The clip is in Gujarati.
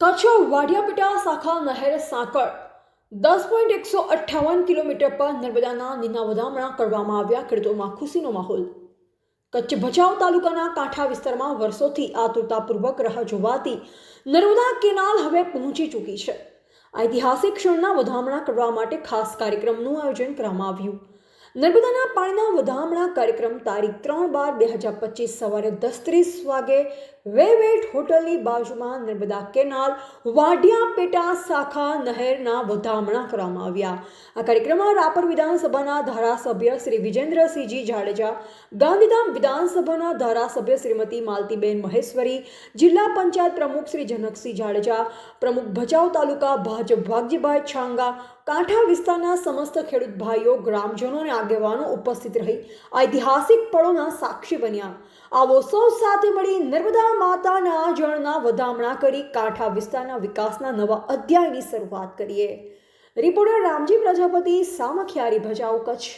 કચ્છ વાડિયાપેટા શાખા નહેર સાંકળ. દસ પોઈન્ટ એકસો અઠ્ઠાવન કિલોમીટર પર નર્મદાના નીના વધામણા કરવામાં આવ્યા ખેડૂતોમાં ખુશીનો માહોલ. કચ્છ ભચાઉ તાલુકાના કાંઠા વિસ્તારમાં વર્ષોથી આતુરતાપૂર્વક રાહ જોવાતી નર્મદા કેનાલ હવે પહોંચી ચૂકી છે. ઐતિહાસિક ક્ષણના વધામણા કરવા માટે ખાસ કાર્યક્રમનું આયોજન કરવામાં આવ્યું. નર્મદાના પાણીના વધામણા કાર્યક્રમ તારીખ ત્રણ બાર બે હજાર પચીસ સવારે દસ ત્રીસ વાગે વેવેટ હોટલની બાજુમાં નર્મદા કેનાલ, વાઢિયા પેટા શાખા નહેરના વધામણા કરવામાં આવ્યા. આ કાર્યક્રમમાં રાપર વિધાનસભાના ધારાસભ્ય શ્રી વિજેન્દ્રસિંહજી જાડેજા, ગાંધીધામ વિધાનસભાના ધારાસભ્ય શ્રીમતી માલતીબેન મહેશ્વરી, જિલ્લા પંચાયત પ્રમુખ શ્રી જનકસિંહ જાડેજા, પ્રમુખ ભચાઉ તાલુકા ભાજપ ભાગજીભાઈ છાંગા, કાંઠા વિસ્તારના સમસ્ત ખેડૂત ભાઈઓ ગ્રામજનો અને આગેવાનો ઉપસ્થિત રહી ઐતિહાસિક પળોના સાક્ષી બન્યા. આવો સૌ સાથે મળી નર્મદા માતાના જળના વધામણા કરી કાંઠા વિસ્તારના વિકાસના નવા અધ્યાયની શરૂઆત કરીએ. રિપોર્ટર રામજી પ્રજાપતિ, સામખિયારી ભજાઉ કચ્છ.